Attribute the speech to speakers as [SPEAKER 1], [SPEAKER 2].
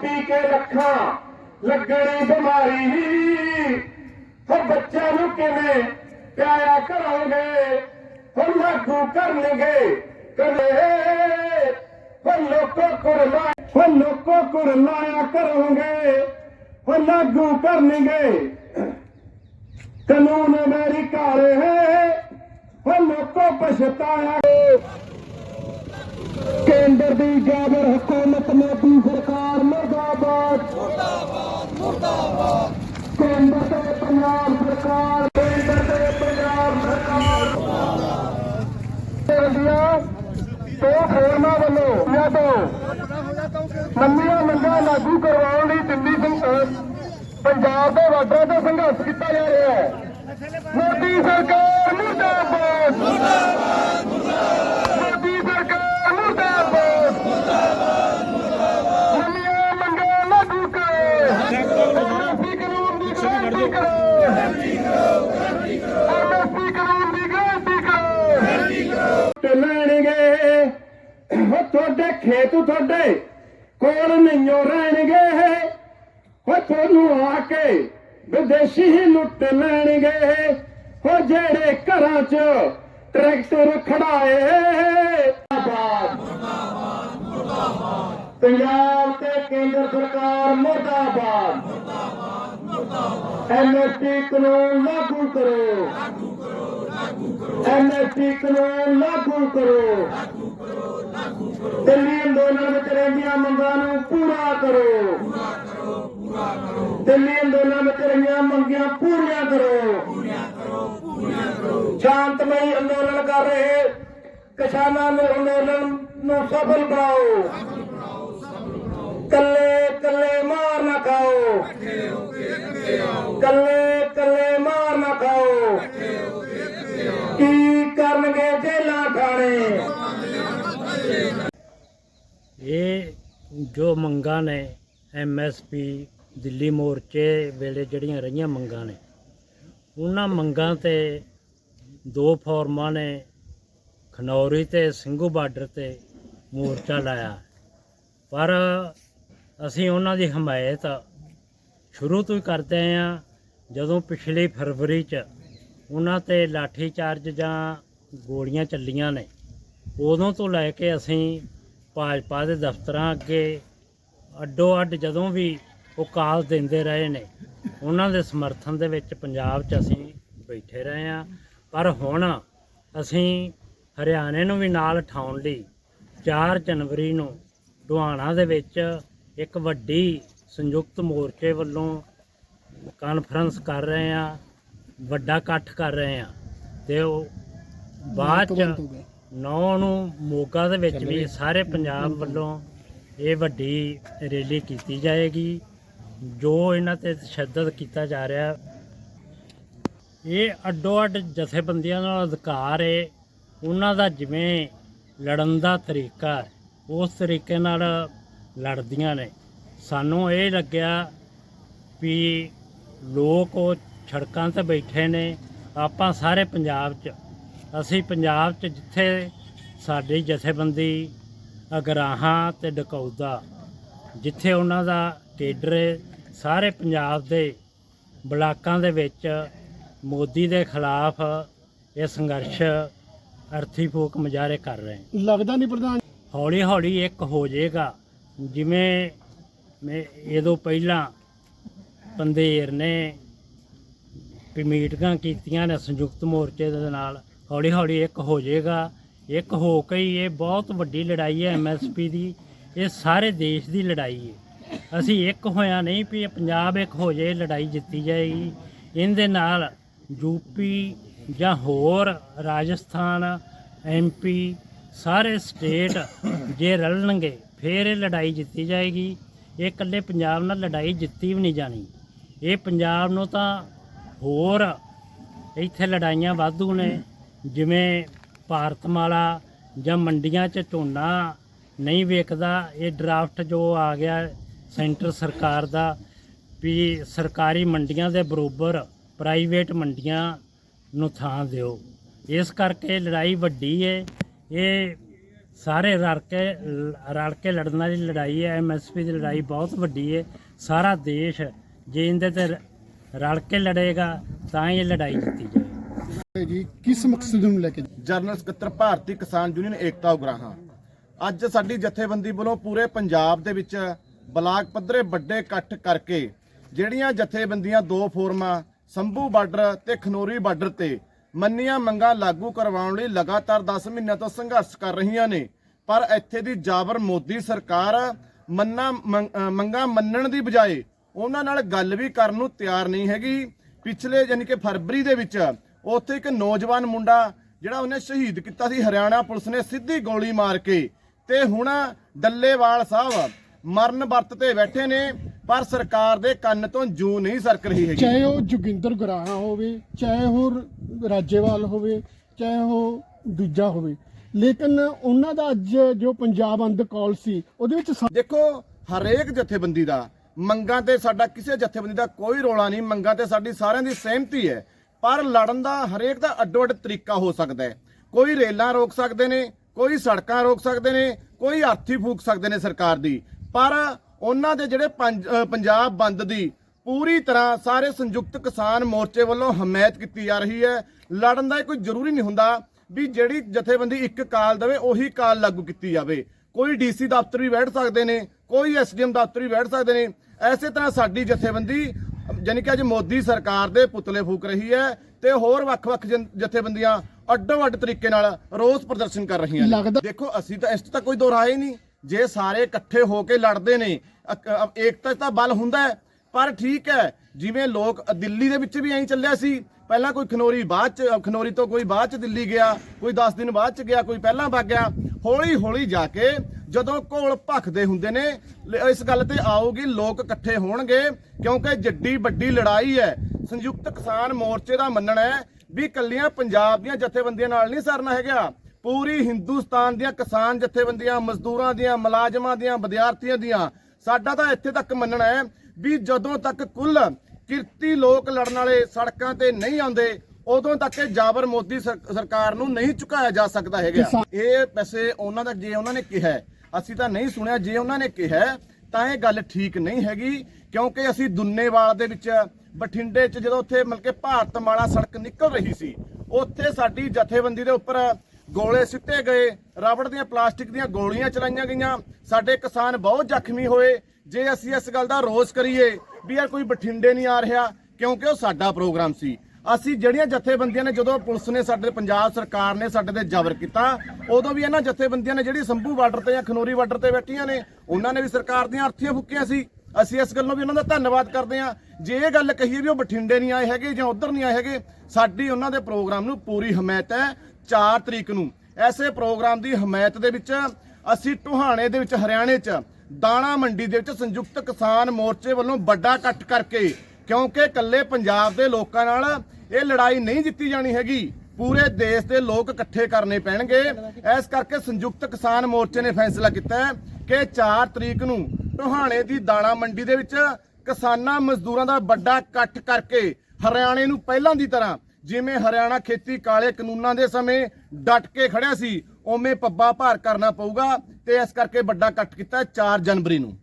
[SPEAKER 1] ਪੀ ਕੇ ਲੱਖਾਂ ਲੱਗਣੀ ਬਿਮਾਰੀ ਹੋ ਬੱਚਿਆਂ ਨੂੰ ਕਿਵੇਂ ਪਿਆਇਆ ਕਰੋਗੇ ਹੋ ਲਾਗੂ ਕਰਨਗੇ ਕਦੇ ਹੋ ਲੋਕੋ ਕੁਰਲਾ ਹੋ ਲੋਕੋ ਕੁਰਲਾਇਆ ਕਰੋਗੇ ਹੋ ਲਾਗੂ ਕਰਨਗੇ ਕਾਨੂੰਨ ਅਮਰੀਕਾ ਰਹੇ ਹੋ ਲੋਕੋ ਪਛਤਾਇਆ ਕੇਂਦਰ ਦੀ ਜਾਬਰ ਹਕੂਮਤ 2015 ਤੋਂ ਮੰਨੀਆਂ ਮੰਗਾਂ ਲਾਗੂ ਕਰਵਾਉਣ ਲਈ ਦਿੱਲੀ ਪੰਜਾਬ ਦੇ ਵਾਟਰਾਂ ਤੇ ਸੰਘਰਸ਼ ਕੀਤਾ ਜਾ ਰਿਹਾ ਹੈ। ਮੋਦੀ ਸਰਕਾਰ ਮੁਰਦਾਬਾਦ। ਉਹ ਤੁਹਾਡੇ ਖੇਤ ਤੁਹਾਡੇ ਕੋਲ ਨਹੀਂਓ ਰਹਿਣਗੇ। ਉਹ ਤੁਹਾਨੂੰ ਆ ਕੇ ਵਿਦੇਸ਼ੀ ਹੀ ਲੁੱਟ ਲੈਣਗੇ। ਉਹ ਜਿਹੜੇ ਘਰਾਂ 'ਚ ਟਰੈਕਟਰ ਖੜਾਏ। ਪੰਜਾਬ ਤੇ ਕੇਂਦਰ ਸਰਕਾਰ ਮੁਰਦਾਬਾਦ। ਮੁਰਦਾਬਾਦ ਮੁਰਦਾਬਾਦ। ਐਮਐਸਪੀ ਕਾਨੂੰਨ ਲਾਗੂ ਕਰੋ। ਲਾਗੂ ਕਰੋ ਲਾਗੂ ਐਮਐਸਪੀ ਕਾਨੂੰਨ ਲਾਗੂ ਕਰੋ। ਦਿੱਲੀ ਅੰਦੋਲਨ ਵਿੱਚ ਰਹਿੰਦੀਆਂ ਮੰਗਾਂ ਨੂੰ ਪੂਰਾ ਕਰੋ। ਪੂਰਾ ਕਰੋ ਪੂਰਾ ਕਰੋ ਦਿੱਲੀ ਅੰਦੋਲਨ ਵਿੱਚ ਰਹੀਆਂ ਮੰਗਾਂ ਪੂਰੀਆਂ ਕਰੋ। ਪੂਰੀਆਂ ਕਰੋ ਪੂਰੀਆਂ ਕਰੋ ਸ਼ਾਂਤਮਈ ਅੰਦੋਲਨ ਕਰ ਰਹੇ ਕਿਸਾਨਾਂ ਨੂੰ ਅੰਦੋਲਨ ਨੂੰ ਸਫਲ ਬਣਾਓ। ਕੱਲੇ ਕੱਲੇ ਮਾਰ ਨਾ ਖਾਓ। ਕੱਲੇ ਕੱਲੇ
[SPEAKER 2] ਜੋ ਮੰਗਾਂ ਨੇ ਐਮਐਸਪੀ ਦਿੱਲੀ ਮੋਰਚੇ ਵੇਲੇ ਜਿਹੜੀਆਂ ਰਹੀਆਂ ਮੰਗਾਂ ਨੇ, ਉਹਨਾਂ ਮੰਗਾਂ ਤੇ ਦੋ ਫੋਰਮਾਂ ਨੇ, ਖਨੌਰੀ ਤੇ ਸਿੰਘੂ ਬਾਰਡਰ ਤੇ ਮੋਰਚਾ ਲਾਇਆ। ਪਰ ਅਸੀਂ ਉਹਨਾਂ ਦੀ ਹਮਾਇਤ ਸ਼ੁਰੂ ਤੋਂ ਹੀ ਕਰਦੇ ਆਏ ਹਾਂ ਜਦੋਂ ਪਿਛਲੀ ਫਰਵਰੀ 'ਚ ਉਹਨਾਂ ਤੇ ਲਾਠੀ ਚਾਰਜ ਜਾਂ ਗੋਲੀਆਂ ਚੱਲੀਆਂ ਨੇ, ਉਦੋਂ ਤੋਂ ਲੈ ਕੇ ਅਸੀਂ ਭਾਜਪਾ ਦੇ ਦਫ਼ਤਰਾਂ ਅੱਗੇ ਅੱਡੋ ਅੱਡ ਜਦੋਂ ਵੀ ਉਹ ਕਾਲ ਦਿੰਦੇ ਰਹੇ ਨੇ ਉਹਨਾਂ ਦੇ ਸਮਰਥਨ ਦੇ ਵਿੱਚ ਪੰਜਾਬ 'ਚ ਅਸੀਂ ਬੈਠੇ ਰਹੇ ਹਾਂ। ਪਰ ਹੁਣ ਅਸੀਂ ਹਰਿਆਣੇ ਨੂੰ ਵੀ ਨਾਲ ਉਠਾਉਣ ਲਈ 4 ਜਨਵਰੀ ਨੂੰ ਦੁਹਾਣਾ ਦੇ ਵਿੱਚ ਇੱਕ ਵੱਡੀ ਸੰਯੁਕਤ ਮੋਰਚੇ ਵੱਲੋਂ ਕਾਨਫਰੰਸ ਕਰ ਰਹੇ ਹਾਂ ਵੱਡਾ ਇਕੱਠ ਕਰ ਰਹੇ ਹਾਂ ਤੇ ਉਹ ਬਾਅਦ ਚ 9 ਨੂੰ ਮੋਗਾ ਦੇ ਵਿੱਚ ਵੀ ਸਾਰੇ ਪੰਜਾਬ ਵੱਲੋਂ ਇਹ ਵੱਡੀ ਰੈਲੀ ਕੀਤੀ ਜਾਏਗੀ ਜੋ ਇਹਨਾਂ ਤੇ ਤਸ਼ੱਦਦ ਕੀਤਾ ਜਾ ਰਿਹਾ। ਇਹ ਅੱਡੋ ਅੱਡ ਜਥੇਬੰਦੀਆਂ ਦਾ ਅਧਿਕਾਰ ਹੈ ਉਹਨਾਂ ਦਾ ਜਿਵੇਂ ਲੜਨ ਦਾ ਤਰੀਕਾ ਉਸ ਤਰੀਕੇ ਨਾਲ ਲੜਦੀਆਂ ਨੇ। ਸਾਨੂੰ ਇਹ ਲੱਗਿਆ ਵੀ ਲੋਕ ਉਹ ਸੜਕਾਂ ਤੇ ਬੈਠੇ ਨੇ ਆਪਾਂ ਸਾਰੇ ਪੰਜਾਬ 'ਚ ਅਸੀਂ ਪੰਜਾਬ 'ਚ ਜਿੱਥੇ ਸਾਡੀ ਜਥੇਬੰਦੀ ਅਗਰਾਹਾਂ ਤੇ ਡਕੌਦਾ ਜਿੱਥੇ ਉਹਨਾਂ ਦਾ ਕੇਡਰ ਹੈ, ਸਾਰੇ ਪੰਜਾਬ ਦੇ ਬਲਾਕਾਂ ਦੇ ਵਿੱਚ ਮੋਦੀ ਦੇ ਖਿਲਾਫ ਇਹ ਸੰਘਰਸ਼ ਅਰਥੀ ਫੂਕ ਮੁਜ਼ਾਹਰੇ ਕਰ ਰਹੇ
[SPEAKER 3] ਲੱਗਦਾ ਨਹੀਂ ਪ੍ਰਧਾਨ
[SPEAKER 2] ਹੌਲੀ ਹੌਲੀ ਇੱਕ ਹੋ ਜਾਏਗਾ ਜਿਵੇਂ ਮੈਂ ਇਹਦੋਂ ਪਹਿਲਾਂ ਪੰਦੇਰ ਨੇ ਵੀ ਮੀਟਿੰਗਾਂ ਕੀਤੀਆਂ ਨੇ ਸੰਯੁਕਤ ਮੋਰਚੇ ਦੇ ਨਾਲ ਹੌਲੀ ਹੌਲੀ ਇੱਕ ਹੋ ਜਾਏਗਾ। ਇੱਕ ਹੋ ਕੇ ਹੀ ਇਹ ਬਹੁਤ ਵੱਡੀ ਲੜਾਈ ਹੈ ਐਮਐਸਪੀ ਦੀ। ਇਹ ਸਾਰੇ ਦੇਸ਼ ਦੀ ਲੜਾਈ ਹੈ। ਅਸੀਂ ਇੱਕ ਹੋਇਆ ਨਹੀਂ ਵੀ ਇਹ ਪੰਜਾਬ ਇੱਕ ਹੋ ਜਾਏ, ਲੜਾਈ ਜਿੱਤੀ ਜਾਏਗੀ। ਇਹਦੇ ਨਾਲ ਯੂਪੀ ਜਾਂ ਹੋਰ ਰਾਜਸਥਾਨ ਐਮਪੀ ਸਾਰੇ ਸਟੇਟ ਜੇ ਰਲਣਗੇ, ਫਿਰ ਇਹ ਲੜਾਈ ਜਿੱਤੀ ਜਾਏਗੀ। ਇਹ ਇਕੱਲੇ ਪੰਜਾਬ ਨਾਲ ਲੜਾਈ ਜਿੱਤੀ ਵੀ ਨਹੀਂ ਜਾਣੀ। ਇਹ ਪੰਜਾਬ ਨੂੰ ਤਾਂ ਹੋਰ ਇੱਥੇ ਲੜਾਈਆਂ ਵਾਧੂ ਨੇ। ਜਿਵੇਂ ਭਾਰਤਮਾਲਾ ਜਾਂ ਮੰਡੀਆਂ 'ਚ ਝੋਨਾ ਨਹੀਂ ਵੇਚਦਾ ਇਹ ਡਰਾਫਟ ਜੋ ਆ ਗਿਆ ਸੈਂਟਰ ਸਰਕਾਰ ਦਾ ਵੀ ਸਰਕਾਰੀ ਮੰਡੀਆਂ ਦੇ ਬਰੋਬਰ ਪ੍ਰਾਈਵੇਟ ਮੰਡੀਆਂ ਨੂੰ ਥਾਂ ਦਿਓ। ਇਸ ਕਰਕੇ ਲੜਾਈ ਵੱਡੀ ਹੈ ਇਹ ਸਾਰੇ ਰਲ ਕੇ ਰਲ ਕੇ ਲੜਨ ਵਾਲੀ ਲੜਾਈ ਹੈ ਐਮਐਸਪੀ ਦੀ ਲੜਾਈ ਬਹੁਤ ਵੱਡੀ ਹੈ ਸਾਰਾ ਦੇਸ਼ ਜੇ ਇਹਦੇ ਤੇ ਰਲ ਕੇ ਲੜੇਗਾ, ਤਾਂ ਹੀ ਇਹ ਲੜਾਈ ਜਿੱਤੀ ਜਾਏ
[SPEAKER 3] ਜੀ, ਕਿਸ ਮਕਸਦ ਨੂੰ ਲੈ ਕੇ?
[SPEAKER 4] ਜਨਰਲ ਸਕੱਤਰ ਭਾਰਤੀ ਕਿਸਾਨ ਯੂਨੀਅਨ ਏਕਤਾ ਉਗਰਾਹਾਂ। ਅੱਜ ਸਾਡੀ ਜਥੇਬੰਦੀ ਵੱਲੋਂ ਪੂਰੇ ਪੰਜਾਬ ਦੇ ਵਿੱਚ ਬਲਾਕ ਪੱਧਰੇ ਵੱਡੇ ਇਕੱਠ ਕਰਕੇ ਜਿਹੜੀਆਂ ਜਥੇਬੰਦੀਆਂ ਦੋ ਫੋਰਮਾਂ, ਸੰਭੂ ਬਾਰਡਰ ਤੇ ਖਨੋਰੀ ਬਾਰਡਰ ਤੇ ਮੰਨੀਆਂ ਮੰਗਾਂ ਲਾਗੂ ਕਰਵਾਉਣ ਲਈ ਲਗਾਤਾਰ 10 ਮਹੀਨਿਆਂ ਤੋਂ ਸੰਘਰਸ਼ ਕਰ ਰਹੀਆਂ ਨੇ, ਪਰ ਇੱਥੇ ਦੀ ਜਾਬਰ ਮੋਦੀ ਸਰਕਾਰ ਮੰਨਾ, ਮੰਗ- ਮੰਗਾਂ ਮੰਨਣ ਦੀ ਬਜਾਏ ਉਹਨਾਂ ਨਾਲ ਗੱਲ ਵੀ ਕਰਨ ਨੂੰ ਤਿਆਰ ਨਹੀਂ ਹੈਗੀ। ਪਿਛਲੇ ਯਾਨੀ ਕਿ ਫਰਵਰੀ ਦੇ ਵਿੱਚ ਉੱਥੇ ਇੱਕ ਨੌਜਵਾਨ ਮੁੰਡਾ ਜਿਹੜਾ ਉਹਨੇ ਸ਼ਹੀਦ ਕੀਤਾ ਸੀ ਹਰਿਆਣਾ ਪੁਲਿਸ ਨੇ ਸਿੱਧੀ ਗੋਲੀ ਮਾਰ ਕੇ। ਤੇ ਹੁਣ ਡੱਲੇਵਾਲ ਸਾਹਿਬ ਮਰਨ ਵਰਤ ਤੇ ਬੈਠੇ ਨੇ ਪਰ ਸਰਕਾਰ ਦੇ ਕੰਨ ਤੋਂ ਜੂ ਨਹੀਂ ਸਰਕ ਰਹੀ ਹੈਗੀ।
[SPEAKER 3] ਚਾਹੇ ਉਹ ਜੋਗਿੰਦਰ ਗੁਰਾਹਾ ਹੋਵੇ ਚਾਹੇ ਉਹ ਰਾਜੇਵਾਲ ਹੋਵੇ ਚਾਹੇ ਉਹ ਦੂਜਾ ਹੋਵੇ। ਲੇਕਿਨ ਉਹਨਾਂ ਦਾ ਅੱਜ ਜੋ ਪੰਜਾਬ ਅੰਦ ਕਾਲ ਸੀ ਉਹਦੇ ਵਿੱਚ
[SPEAKER 4] ਦੇਖੋ ਹਰੇਕ ਜਥੇਬੰਦੀ ਦਾ ਮੰਗਾਂ ਤੇ ਸਾਡਾ ਕਿਸੇ ਜਥੇਬੰਦੀ ਦਾ ਕੋਈ ਰੋਲਾ ਨਹੀਂ ਮੰਗਾਂ ਤੇ ਸਾਡੀ ਸਾਰਿਆਂ ਦੀ ਸਹਿਮਤੀ ਹੈ। ਪਰ ਲੜਨ ਦਾ ਹਰੇਕ ਦਾ ਅੱਡੋ ਅੱਡ ਤਰੀਕਾ ਹੋ ਸਕਦਾ ਹੈ। ਕੋਈ ਰੇਲਾਂ ਰੋਕ ਸਕਦੇ ਨੇ, ਕੋਈ ਸੜਕਾਂ ਰੋਕ ਸਕਦੇ ਨੇ, ਕੋਈ ਅਰਥੀ ਫੂਕ ਸਕਦੇ ਨੇ ਸਰਕਾਰ ਦੀ। ਪਰ ਉਹਨਾਂ ਦੇ ਜਿਹੜੇ ਪੰਜਾਬ ਬੰਦ ਦੀ ਪੂਰੀ ਤਰ੍ਹਾਂ ਸਾਰੇ ਸੰਯੁਕਤ ਕਿਸਾਨ ਮੋਰਚੇ ਵੱਲੋਂ ਹਮਾਇਤ ਕੀਤੀ ਜਾ ਰਹੀ ਹੈ। ਲੜਨ ਦਾ ਇਹ ਕੋਈ ਜ਼ਰੂਰੀ ਨਹੀਂ ਹੁੰਦਾ ਵੀ ਜਿਹੜੀ ਜਥੇਬੰਦੀ ਇੱਕ ਕਾਲ ਦੇਵੇ, ਉਹੀ ਕਾਲ ਲਾਗੂ ਕੀਤੀ ਜਾਵੇ। ਕੋਈ ਡੀਸੀ ਦਫ਼ਤਰ ਵੀ ਬੈਠ ਸਕਦੇ ਨੇ, ਕੋਈ ਐਸਡੀਐਮ ਦਫ਼ਤਰ ਵੀ ਬੈਠ ਸਕਦੇ ਨੇ। ਐਸੇ ਤਰ੍ਹਾਂ ਸਾਡੀ ਜਥੇਬੰਦੀ ਯਾਨੀ ਕਿ ਅੱਜ ਮੋਦੀ ਸਰਕਾਰ ਦੇ ਪੁਤਲੇ ਫੂਕ ਰਹੀ ਹੈ ਤੇ ਹੋਰ ਵੱਖ-ਵੱਖ ਜਥੇਬੰਦੀਆਂ ਅੱਡੋ-ਅੱਡ ਤਰੀਕੇ ਨਾਲ ਰੋਸ ਪ੍ਰਦਰਸ਼ਨ ਕਰ ਰਹੀਆਂ ਨੇ। ਦੇਖੋ ਅਸੀਂ ਤਾਂ ਇਸ 'ਚ ਤਾਂ ਕੋਈ ਦੋਰਾਏ ਹੀ ਨਹੀਂ। ਜੇ ਸਾਰੇ ਇਕੱਠੇ ਹੋ ਕੇ ਲੜਦੇ ਨੇ ਏਕਤਾ ਤਾਂ ਬਲ ਹੁੰਦਾ ਹੈ ਪਰ ਠੀਕ ਹੈ ਜਿਵੇਂ ਲੋਕ ਦਿੱਲੀ ਦੇ ਵਿੱਚ ਵੀ ਐਂ ਚੱਲਿਆ ਸੀ। ਪਹਿਲਾਂ ਕੋਈ ਖਨੋਰੀ ਬਾਅਦ ਚ ਖਨੋਰੀ ਤੋਂ ਕੋਈ ਬਾਅਦ ਚ ਦਿੱਲੀ ਗਿਆ ਕੋਈ 10 ਦਿਨ ਬਾਅਦ ਚ ਗਿਆ ਕੋਈ ਪਹਿਲਾਂ ਵਗ ਗਿਆ। ਹੌਲੀ ਹੌਲੀ ਜਾ ਕੇ ਜਦੋਂ ਘੋਲ ਭਖਦੇ ਹੁੰਦੇ ਨੇ ਇਸ ਗੱਲ ਤੇ ਆਊਗੀ ਲੋਕ ਇਕੱਠੇ ਹੋਣਗੇ ਕਿਉਂਕਿ ਜੱਡੀ ਵੱਡੀ ਲੜਾਈ ਹੈ। ਸੰਯੁਕਤ ਕਿਸਾਨ ਮੋਰਚੇ ਦਾ ਮੰਨਣਾ ਹੈ ਵੀ ਕੱਲੀਆਂ ਪੰਜਾਬ ਦੀਆਂ ਜਥੇਬੰਦੀਆਂ ਨਾਲ ਨਹੀਂ ਸਰਨਾ ਹੈਗਾ। ਪੂਰੀ ਹਿੰਦੁਸਤਾਨ ਦੀਆਂ ਕਿਸਾਨ ਜਥੇਬੰਦੀਆਂ ਮਜ਼ਦੂਰਾਂ ਦੀਆਂ ਮੁਲਾਜ਼ਮਾਂ ਦੀਆਂ ਵਿਦਿਆਰਥੀਆਂ ਦੀਆਂ। ਸਾਡਾ ਤਾਂ ਇੱਥੇ ਤੱਕ ਮੰਨਣਾ ਹੈ ਵੀ ਜਦੋਂ ਤੱਕ ਕੁੱਲ ਕਿਰਤੀ ਲੋਕ ਲੜਨ ਵਾਲੇ ਸੜਕਾਂ ਤੇ ਨਹੀਂ ਆਉਂਦੇ ਉਦੋਂ ਤੱਕ ਇਹ ਜਾਬਰ ਮੋਦੀ ਸਰ- ਸਰਕਾਰ ਨੂੰ ਨਹੀਂ ਝੁਕਾਇਆ ਜਾ ਸਕਦਾ ਹੈਗਾ। ਇਹ ਵੈਸੇ ਉਹਨਾਂ ਦਾ ਜੇ ਉਹਨਾਂ ਨੇ ਕਿਹਾ ਅਸੀਂ ਤਾਂ ਨਹੀਂ ਸੁਣਿਆ, ਜੇ ਉਹਨਾਂ ਨੇ ਕਿਹਾ, ਤਾਂ ਇਹ ਗੱਲ ਠੀਕ ਨਹੀਂ ਹੈਗੀ, ਕਿਉਂਕਿ ਅਸੀਂ ਦੁੰਨੇਵਾਲ ਦੇ ਵਿੱਚ, ਬਠਿੰਡੇ 'ਚ ਜਦੋਂ ਉੱਥੇ ਮਤਲਬ ਕਿ ਭਾਰਤ ਮਾਲਾ ਸੜਕ ਨਿਕਲ ਰਹੀ ਸੀ, ਉੱਥੇ ਸਾਡੀ ਜਥੇਬੰਦੀ ਦੇ ਉੱਪਰ ਗੋਲੇ ਸਿੱਟੇ ਗਏ, ਰਬੜ ਦੀਆਂ, ਪਲਾਸਟਿਕ ਦੀਆਂ ਗੋਲੀਆਂ ਚਲਾਈਆਂ ਗਈਆਂ, ਸਾਡੇ ਕਿਸਾਨ ਬਹੁਤ ਜ਼ਖਮੀ ਹੋਏ, ਜੇ ਅਸੀਂ ਇਸ ਗੱਲ ਦਾ ਰੋਸ ਕਰੀਏ, ਵੀ ਯਾਰ ਕੋਈ ਬਠਿੰਡੇ ਨਹੀਂ ਆ ਰਿਹਾ, ਕਿਉਂਕਿ ਉਹ ਸਾਡਾ ਪ੍ਰੋਗਰਾਮ ਸੀ। ਅਸੀਂ ਜਿਹੜੀਆਂ ਜਥੇਬੰਦੀਆਂ ਨੇ, ਜਦੋਂ ਪੁਲਿਸ ਨੇ ਸਾਡੇ, ਪੰਜਾਬ ਸਰਕਾਰ ਨੇ ਸਾਡੇ ਤੇ ਜ਼ਬਰ ਕੀਤਾ, ਉਦੋਂ ਵੀ ਇਹਨਾਂ ਜਥੇਬੰਦੀਆਂ ਨੇ ਜਿਹੜੀ ਸੰਭੂ ਬਾਰਡਰ ਤੇ ਜਾਂ ਖਨੋਰੀ ਬਾਰਡਰ ਤੇ ਬੈਠੀਆਂ ਨੇ, ਉਹਨਾਂ ਨੇ ਵੀ ਸਰਕਾਰ ਦੀਆਂ ਅਰਥੀਆਂ ਫੁੱਕੀਆਂ ਸੀ। ਅਸੀਂ ਇਸ ਗੱਲੋਂ ਵੀ ਉਹਨਾਂ ਦਾ ਧੰਨਵਾਦ ਕਰਦੇ ਹਾਂ। ਜੇ ਇਹ ਗੱਲ ਕਹੀਏ ਵੀ ਉਹ ਬਠਿੰਡੇ ਨਹੀਂ ਆਏ ਹੈਗੇ ਜਾਂ ਉਧਰ ਨਹੀਂ ਆਏ ਹੈਗੇ, ਸਾਡੀ ਉਹਨਾਂ ਦੇ ਪ੍ਰੋਗਰਾਮ ਨੂੰ ਪੂਰੀ ਹਮਾਇਤ ਹੈ 4 ਤਰੀਕ ਨੂੰ। ਐਸੇ ਪ੍ਰੋਗਰਾਮ ਦੀ ਹਮਾਇਤ ਦੇ ਵਿੱਚ ਅਸੀਂ ਟੁਹਾਣੇ ਦੇ ਵਿੱਚ, ਹਰਿਆਣੇ 'ਚ, ਦਾਣਾ ਮੰਡੀ ਦੇ ਵਿੱਚ ਸੰਯੁਕਤ ਕਿਸਾਨ ਮੋਰਚੇ ਵੱਲੋਂ ਵੱਡਾ ਇਕੱਠ ਕਰਕੇ, ਕਿਉਂਕਿ ਇਕੱਲੇ ਪੰਜਾਬ ਦੇ ਲੋਕਾਂ ਨਾਲ ਇਹ ਲੜਾਈ ਨਹੀਂ ਜਿੱਤੀ ਜਾਣੀ ਹੈਗੀ। ਪੂਰੇ ਦੇਸ਼ ਦੇ ਲੋਕ ਇਕੱਠੇ ਕਰਨੇ ਪੈਣਗੇ। ਇਸ ਕਰਕੇ ਸੰਯੁਕਤ ਕਿਸਾਨ ਮੋਰਚੇ ਨੇ ਫੈਸਲਾ ਕੀਤਾ ਹੈ ਕਿ 4 ਤਰੀਕ ਨੂੰ ਟੋਹਾਣੇ ਦੀ ਦਾਣਾ ਮੰਡੀ ਦੇ ਵਿੱਚ ਕਿਸਾਨਾਂ ਮਜ਼ਦੂਰਾਂ ਦਾ ਵੱਡਾ ਇਕੱਠ ਕਰਕੇ ਹਰਿਆਣੇ ਨੂੰ ਪਹਿਲਾਂ ਦੀ ਤਰ੍ਹਾਂ ਜਿਵੇਂ ਹਰਿਆਣਾ ਖੇਤੀ ਕਾਲੇ ਕਾਨੂੰਨਾਂ ਦੇ ਸਮੇਂ ਡਟ ਕੇ ਖੜਿਆ ਸੀ, ਉਵੇਂ ਪੱਬਾ ਭਾਰ ਕਰਨਾ ਪਊਗਾ ਤੇ ਇਸ ਕਰਕੇ ਵੱਡਾ ਇਕੱਠ ਕੀਤਾ 4 ਜਨਵਰੀ ਨੂੰ।